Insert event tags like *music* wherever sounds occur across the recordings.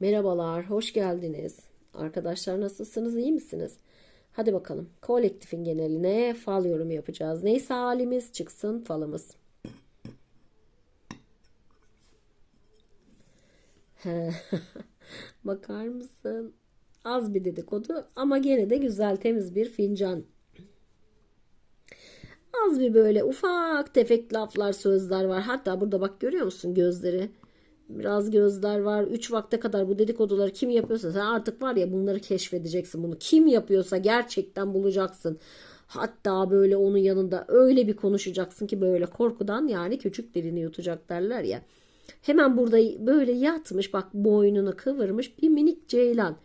Merhabalar, hoş geldiniz. Arkadaşlar nasılsınız, iyi misiniz? Hadi bakalım, kolektifin geneline fal yorumu yapacağız. Neyse halimiz çıksın falımız. *laughs* Bakar mısın? Az bir dedikodu ama gene de güzel temiz bir fincan. Az bir böyle ufak tefek laflar sözler var. Hatta burada bak görüyor musun gözleri? Biraz gözler var. 3 vakte kadar bu dedikoduları kim yapıyorsa sen artık var ya bunları keşfedeceksin bunu. Kim yapıyorsa gerçekten bulacaksın. Hatta böyle onun yanında öyle bir konuşacaksın ki böyle korkudan yani küçük dilini yutacak derler ya. Hemen burada böyle yatmış bak boynunu kıvırmış bir minik ceylan.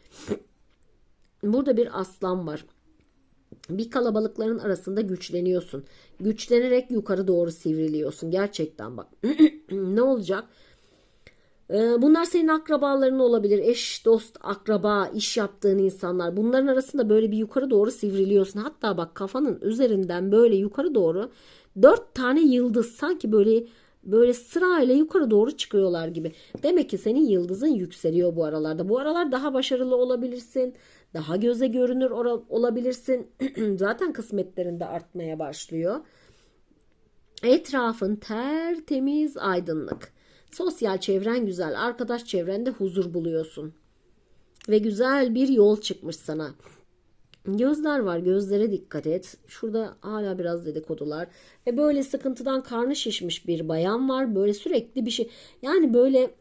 Burada bir aslan var. Bir kalabalıkların arasında güçleniyorsun. Güçlenerek yukarı doğru sivriliyorsun. Gerçekten bak. *clears throat* ne olacak? Ee, Bunlar senin akrabaların olabilir. Eş, dost, akraba, iş yaptığın insanlar. Bunların arasında böyle bir yukarı doğru sivriliyorsun. Hatta bak kafanın üzerinden böyle yukarı doğru dört tane yıldız sanki böyle böyle sırayla yukarı doğru çıkıyorlar gibi. Demek ki senin yıldızın yükseliyor bu aralarda. Bu aralar daha başarılı olabilirsin. Daha göze görünür olabilirsin. *clears throat* Zaten kısmetlerin de artmaya başlıyor. Etrafın tertemiz aydınlık. Sosyal çevren güzel. Arkadaş çevrende huzur buluyorsun. Ve güzel bir yol çıkmış sana. Gözler var. Gözlere dikkat et. Şurada hala biraz dedikodular. Ve böyle sıkıntıdan karnı şişmiş bir bayan var. Böyle sürekli bir şey. Yani böyle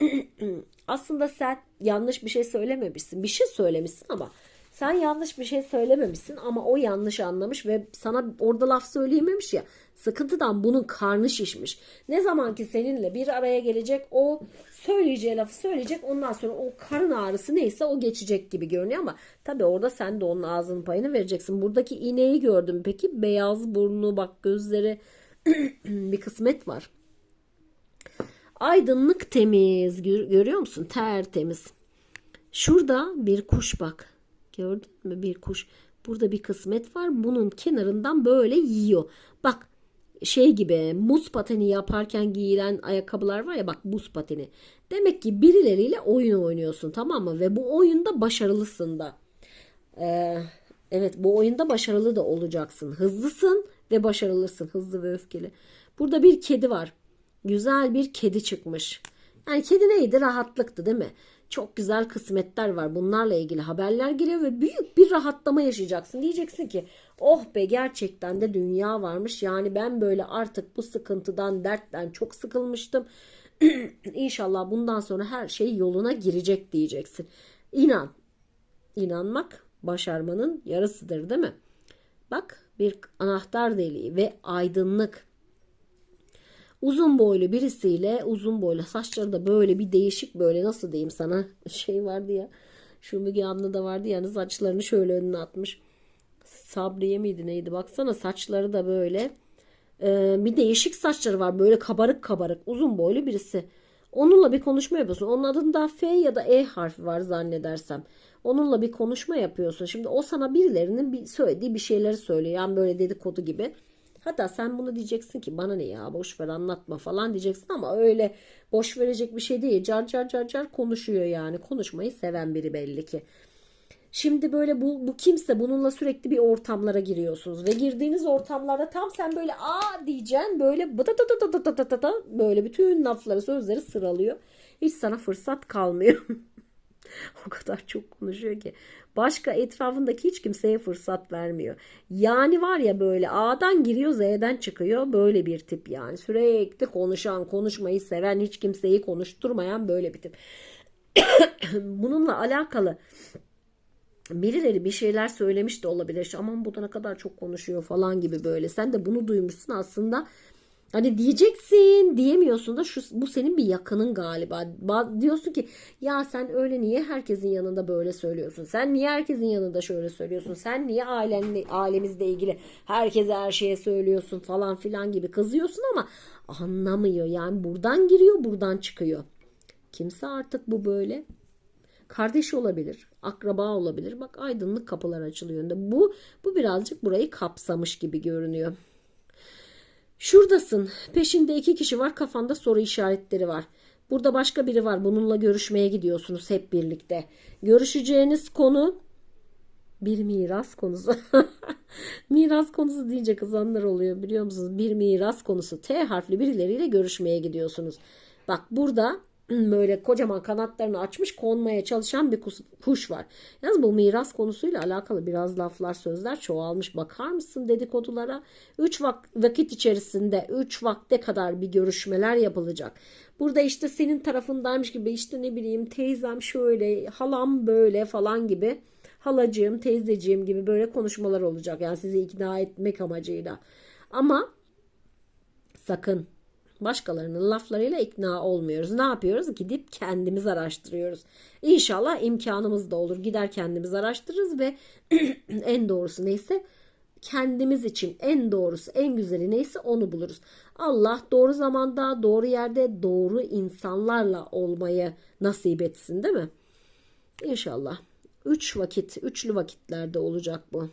*clears throat* aslında sen yanlış bir şey söylememişsin. Bir şey söylemişsin ama sen yanlış bir şey söylememişsin ama o yanlış anlamış ve sana orada laf söyleyememiş ya. Sıkıntıdan bunun karnı şişmiş. Ne zaman ki seninle bir araya gelecek o söyleyeceği lafı söyleyecek ondan sonra o karın ağrısı neyse o geçecek gibi görünüyor ama tabii orada sen de onun ağzının payını vereceksin. Buradaki iğneyi gördüm peki beyaz burnu bak gözleri *clears throat* bir kısmet var. Aydınlık temiz gör- görüyor musun? Tertemiz. Şurada bir kuş bak. Gördün mü bir kuş? Burada bir kısmet var. Bunun kenarından böyle yiyor. Bak şey gibi muz pateni yaparken giyilen ayakkabılar var ya bak buz pateni. Demek ki birileriyle oyun oynuyorsun tamam mı? Ve bu oyunda başarılısın da. Ee, evet bu oyunda başarılı da olacaksın. Hızlısın ve başarılısın. Hızlı ve öfkeli. Burada bir kedi var. Güzel bir kedi çıkmış. Yani kedi neydi? Rahatlıktı değil mi? Çok güzel kısmetler var. Bunlarla ilgili haberler geliyor ve büyük bir rahatlama yaşayacaksın. Diyeceksin ki oh be gerçekten de dünya varmış. Yani ben böyle artık bu sıkıntıdan, dertten çok sıkılmıştım. *clears throat* İnşallah bundan sonra her şey yoluna girecek diyeceksin. İnan. İnanmak başarmanın yarısıdır değil mi? Bak bir anahtar deliği ve aydınlık. Uzun boylu birisiyle uzun boylu saçları da böyle bir değişik böyle nasıl diyeyim sana *laughs* şey vardı ya. Şu Müge Anlı da vardı yani saçlarını şöyle önüne atmış. Sabriye miydi neydi baksana saçları da böyle. Ee, bir değişik saçları var böyle kabarık kabarık uzun boylu birisi. Onunla bir konuşma yapıyorsun. Onun adında F ya da E harfi var zannedersem. Onunla bir konuşma yapıyorsun. Şimdi o sana birilerinin bir söylediği bir şeyleri söylüyor. Yani böyle dedikodu gibi. Hatta sen bunu diyeceksin ki bana ne ya boş ver anlatma falan diyeceksin ama öyle boş verecek bir şey değil. Car car car car konuşuyor yani. Konuşmayı seven biri belli ki. Şimdi böyle bu, bu kimse bununla sürekli bir ortamlara giriyorsunuz ve girdiğiniz ortamlarda tam sen böyle a diyeceksin böyle bıda da da da da da da böyle bütün lafları sözleri sıralıyor. Hiç sana fırsat kalmıyor. *laughs* *laughs* o kadar çok konuşuyor ki. Başka etrafındaki hiç kimseye fırsat vermiyor. Yani var ya böyle A'dan giriyor Z'den çıkıyor böyle bir tip yani. Sürekli konuşan, konuşmayı seven, hiç kimseyi konuşturmayan böyle bir tip. *coughs* Bununla alakalı birileri bir şeyler söylemiş de olabilir. Aman bu da ne kadar çok konuşuyor falan gibi böyle. Sen de bunu duymuşsun aslında. Hani diyeceksin diyemiyorsun da şu bu senin bir yakının galiba. Ba- Diyorsun ki ya sen öyle niye herkesin yanında böyle söylüyorsun? Sen niye herkesin yanında şöyle söylüyorsun? Sen niye ailenle ailemizle ilgili herkese her şeye söylüyorsun falan filan gibi kızıyorsun ama anlamıyor. Yani buradan giriyor, buradan çıkıyor. Kimse artık bu böyle. Kardeş olabilir, akraba olabilir. Bak aydınlık kapılar açılıyor. Bu bu birazcık burayı kapsamış gibi görünüyor. Şuradasın. Peşinde iki kişi var. Kafanda soru işaretleri var. Burada başka biri var. Bununla görüşmeye gidiyorsunuz hep birlikte. Görüşeceğiniz konu bir miras konusu. *laughs* miras konusu deyince kızanlar oluyor biliyor musunuz? Bir miras konusu. T harfli birileriyle görüşmeye gidiyorsunuz. Bak burada böyle kocaman kanatlarını açmış konmaya çalışan bir kuş var. Yalnız bu miras konusuyla alakalı biraz laflar sözler çoğalmış. Bakar mısın dedikodulara? 3 vakit içerisinde 3 vakte kadar bir görüşmeler yapılacak. Burada işte senin tarafındaymış gibi işte ne bileyim teyzem şöyle halam böyle falan gibi halacığım teyzeciğim gibi böyle konuşmalar olacak. Yani sizi ikna etmek amacıyla. Ama sakın Başkalarının laflarıyla ikna olmuyoruz. Ne yapıyoruz? Gidip kendimiz araştırıyoruz. İnşallah imkanımız da olur. Gider kendimiz araştırırız ve *clears throat* en doğrusu neyse kendimiz için en doğrusu, en güzeli neyse onu buluruz. Allah doğru zamanda, doğru yerde, doğru insanlarla olmayı nasip etsin değil mi? İnşallah. Üç vakit, üçlü vakitlerde olacak bu.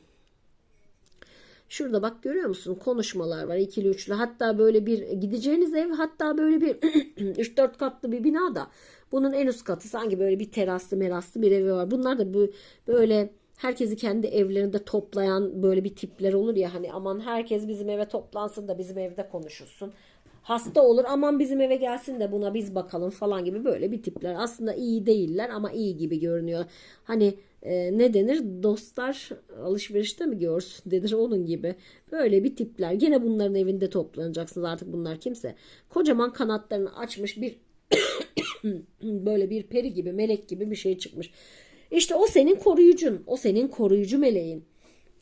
Şurada bak görüyor musun? Konuşmalar var ikili üçlü. Hatta böyle bir gideceğiniz ev hatta böyle bir *clears throat* 3-4 katlı bir bina da bunun en üst katı sanki böyle bir teraslı meraslı bir evi var. Bunlar da böyle herkesi kendi evlerinde toplayan böyle bir tipler olur ya hani aman herkes bizim eve toplansın da bizim evde konuşulsun. Hasta olur aman bizim eve gelsin de buna biz bakalım falan gibi böyle bir tipler. Aslında iyi değiller ama iyi gibi görünüyor. Hani e, ne denir dostlar alışverişte mi görsün *laughs* denir onun gibi. Böyle bir tipler. Gene bunların evinde toplanacaksınız artık bunlar kimse. Kocaman kanatlarını açmış bir *coughs* böyle bir peri gibi melek gibi bir şey çıkmış. İşte o senin koruyucun. O senin koruyucu meleğin.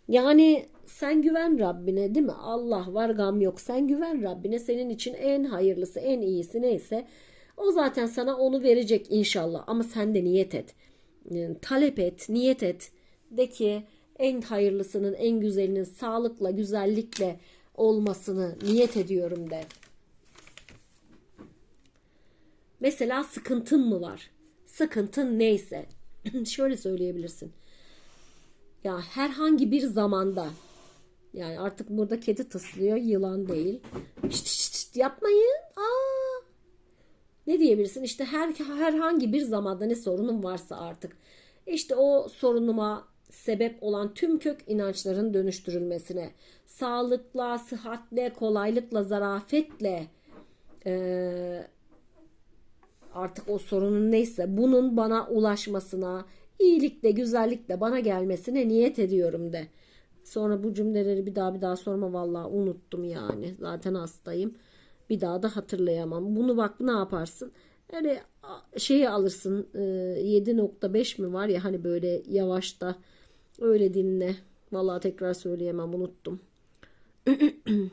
Yani sen güven Rabbine değil mi? Allah var gam yok. Sen güven Rabbine. Senin için en hayırlısı, en iyisi neyse o zaten sana onu verecek inşallah. Ama sen de niyet et. Yani talep et, niyet et. De ki en hayırlısının, en güzelinin sağlıkla, güzellikle olmasını niyet ediyorum de. Mesela sıkıntın mı var? Sıkıntın neyse. *clears throat* Şöyle söyleyebilirsin. Ya herhangi bir zamanda yani artık burada kedi tıslıyor, yılan değil. Şişt şişt yapmayın. Aa. Ne diyebilirsin? İşte her herhangi bir zamanda ne sorunun varsa artık. İşte o sorunuma sebep olan tüm kök inançların dönüştürülmesine, sağlıkla, sıhhatle, kolaylıkla, zarafetle e, artık o sorunun neyse bunun bana ulaşmasına, iyilikle, güzellikle bana gelmesine niyet ediyorum de. Sonra bu cümleleri bir daha bir daha sorma vallahi unuttum yani. Zaten hastayım. Bir daha da hatırlayamam. Bunu bak ne yaparsın? Öyle şeyi alırsın 7.5 mi var ya hani böyle yavaşta öyle dinle. Vallahi tekrar söyleyemem unuttum. *clears throat*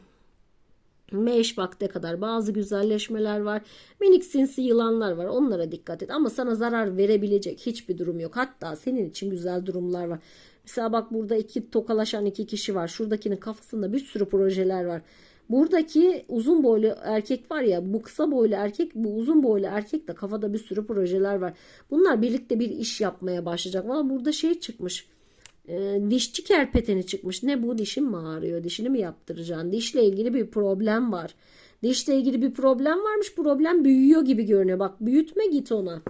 Meş vakte kadar bazı güzelleşmeler var. Minik sinsi yılanlar var. Onlara dikkat et. Ama sana zarar verebilecek hiçbir durum yok. Hatta senin için güzel durumlar var. Mesela bak burada iki tokalaşan iki kişi var. Şuradakinin kafasında bir sürü projeler var. Buradaki uzun boylu erkek var ya bu kısa boylu erkek bu uzun boylu erkek de kafada bir sürü projeler var. Bunlar birlikte bir iş yapmaya başlayacak. Valla burada şey çıkmış. E, dişçi kerpeteni çıkmış. Ne bu dişin mi ağrıyor? Dişini mi yaptıracaksın? Dişle ilgili bir problem var. Dişle ilgili bir problem varmış. Problem büyüyor gibi görünüyor. Bak büyütme git ona.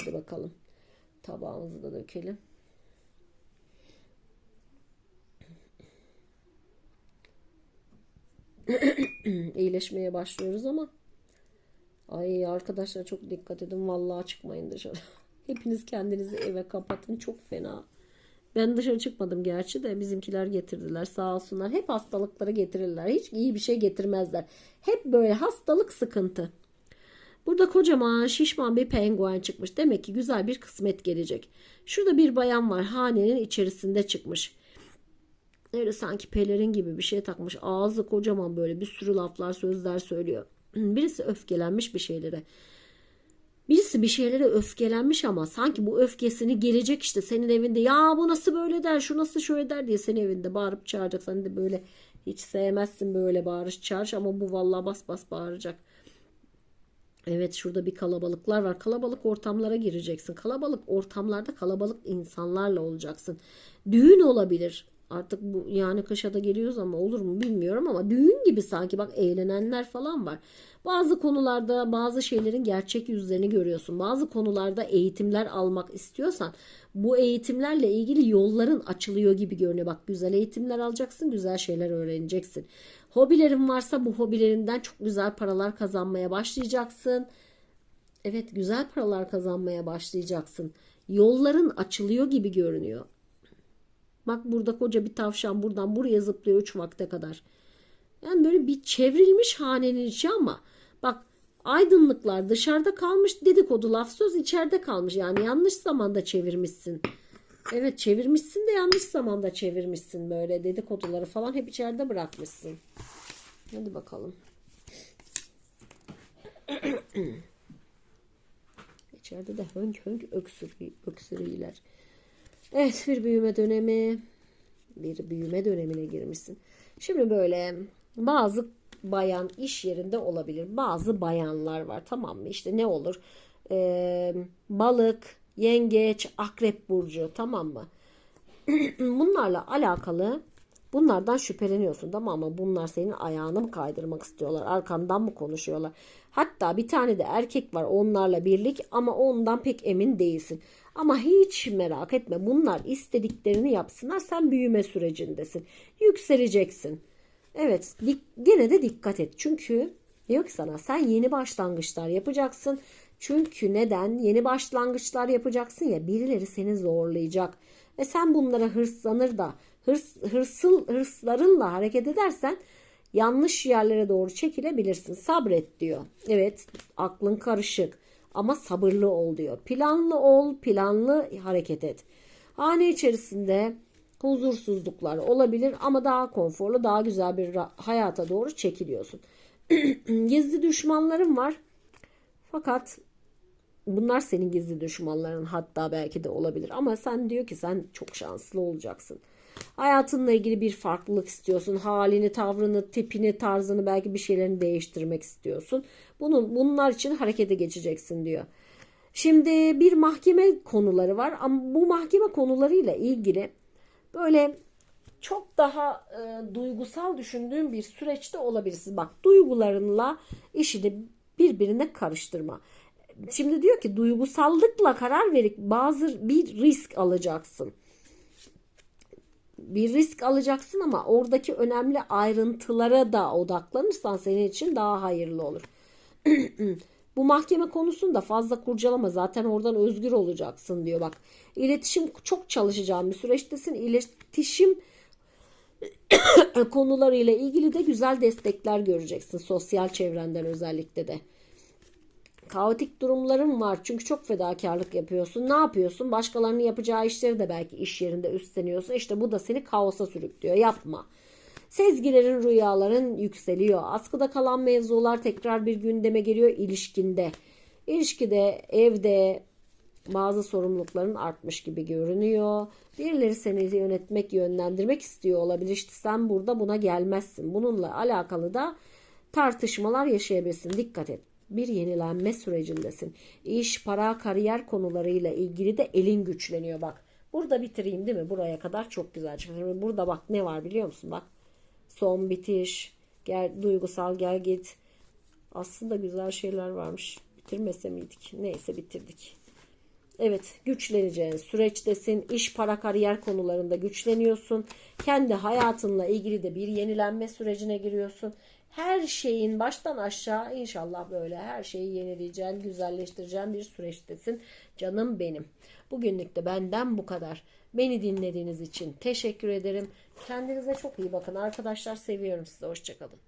Hadi bakalım. Tabağımızı da dökelim. *clears throat* iyileşmeye başlıyoruz ama ay arkadaşlar çok dikkat edin vallahi çıkmayın dışarı. *laughs* Hepiniz kendinizi eve kapatın çok fena. Ben dışarı çıkmadım gerçi de bizimkiler getirdiler sağ olsunlar. Hep hastalıkları getirirler. Hiç iyi bir şey getirmezler. Hep böyle hastalık sıkıntı. Burada kocaman şişman bir penguen çıkmış. Demek ki güzel bir kısmet gelecek. Şurada bir bayan var. Hanenin içerisinde çıkmış. Öyle sanki pelerin gibi bir şey takmış. Ağzı kocaman böyle bir sürü laflar sözler söylüyor. Birisi öfkelenmiş bir şeylere. Birisi bir şeylere öfkelenmiş ama sanki bu öfkesini gelecek işte senin evinde ya bu nasıl böyle der şu nasıl şöyle der diye senin evinde bağırıp çağıracak. Sen de böyle hiç sevmezsin böyle bağırış çağırış ama bu vallahi bas bas bağıracak. Evet şurada bir kalabalıklar var. Kalabalık ortamlara gireceksin. Kalabalık ortamlarda kalabalık insanlarla olacaksın. Düğün olabilir Artık bu yani kışa da geliyoruz ama olur mu bilmiyorum ama düğün gibi sanki bak eğlenenler falan var. Bazı konularda bazı şeylerin gerçek yüzlerini görüyorsun. Bazı konularda eğitimler almak istiyorsan bu eğitimlerle ilgili yolların açılıyor gibi görünüyor. Bak güzel eğitimler alacaksın, güzel şeyler öğreneceksin. Hobilerin varsa bu hobilerinden çok güzel paralar kazanmaya başlayacaksın. Evet güzel paralar kazanmaya başlayacaksın. Yolların açılıyor gibi görünüyor. Bak burada koca bir tavşan buradan buraya zıplıyor 3 vakte kadar. Yani böyle bir çevrilmiş hanenin içi ama bak aydınlıklar dışarıda kalmış dedikodu laf söz içeride kalmış. Yani yanlış zamanda çevirmişsin. Evet çevirmişsin de yanlış zamanda çevirmişsin böyle dedikoduları falan hep içeride bırakmışsın. Hadi bakalım. *clears throat* İçeride de hönk hönk öksür, öksürüyorlar. Evet bir büyüme dönemi. Bir büyüme dönemine girmişsin. Şimdi böyle bazı bayan iş yerinde olabilir. Bazı bayanlar var tamam mı? İşte ne olur? Ee, balık, yengeç, akrep burcu tamam mı? *clears throat* Bunlarla alakalı bunlardan şüpheleniyorsun tamam mı? Bunlar senin ayağını mı kaydırmak istiyorlar? Arkandan mı konuşuyorlar? Hatta bir tane de erkek var onlarla birlik ama ondan pek emin değilsin. Ama hiç merak etme bunlar istediklerini yapsınlar sen büyüme sürecindesin. Yükseleceksin. Evet gene de dikkat et. Çünkü diyor ki sana sen yeni başlangıçlar yapacaksın. Çünkü neden? Yeni başlangıçlar yapacaksın ya birileri seni zorlayacak. Ve sen bunlara hırslanır da hırs, hırsıl, hırslarınla hareket edersen yanlış yerlere doğru çekilebilirsin. Sabret diyor. Evet aklın karışık ama sabırlı ol diyor. Planlı ol, planlı hareket et. Hane içerisinde huzursuzluklar olabilir ama daha konforlu, daha güzel bir hayata doğru çekiliyorsun. *clears throat* gizli düşmanların var. Fakat bunlar senin gizli düşmanların hatta belki de olabilir ama sen diyor ki sen çok şanslı olacaksın. Hayatınla ilgili bir farklılık istiyorsun. Halini, tavrını, tipini, tarzını belki bir şeylerini değiştirmek istiyorsun. Bunun bunlar için harekete geçeceksin diyor. Şimdi bir mahkeme konuları var ama bu mahkeme konularıyla ilgili böyle çok daha e, duygusal düşündüğün bir süreçte olabilirsin. Bak duygularınla işini birbirine karıştırma. Şimdi diyor ki duygusallıkla karar verip bazı bir risk alacaksın bir risk alacaksın ama oradaki önemli ayrıntılara da odaklanırsan senin için daha hayırlı olur. *clears throat* Bu mahkeme konusunda fazla kurcalama zaten oradan özgür olacaksın diyor bak. İletişim çok çalışacağım bir süreçtesin. İletişim *clears throat* konularıyla ilgili de güzel destekler göreceksin sosyal çevrenden özellikle de kaotik durumların var. Çünkü çok fedakarlık yapıyorsun. Ne yapıyorsun? Başkalarının yapacağı işleri de belki iş yerinde üstleniyorsun. İşte bu da seni kaosa sürüklüyor. Yapma. Sezgilerin, rüyaların yükseliyor. Askıda kalan mevzular tekrar bir gündeme geliyor ilişkinde. İlişkide, evde bazı sorumlulukların artmış gibi görünüyor. Birileri seni yönetmek, yönlendirmek istiyor olabilir. İşte sen burada buna gelmezsin. Bununla alakalı da tartışmalar yaşayabilirsin. Dikkat et bir yenilenme sürecindesin. İş, para, kariyer konularıyla ilgili de elin güçleniyor bak. Burada bitireyim değil mi? Buraya kadar çok güzel çıkıyor. Burada bak ne var biliyor musun? Bak son bitiş, gel, duygusal gel git. Aslında güzel şeyler varmış. Bitirmese miydik? Neyse bitirdik. Evet güçleneceğin süreçtesin. İş, para, kariyer konularında güçleniyorsun. Kendi hayatınla ilgili de bir yenilenme sürecine giriyorsun her şeyin baştan aşağı inşallah böyle her şeyi yenileyeceğin, güzelleştireceğin bir süreçtesin. Canım benim. Bugünlük de benden bu kadar. Beni dinlediğiniz için teşekkür ederim. Kendinize çok iyi bakın. Arkadaşlar seviyorum sizi. Hoşçakalın.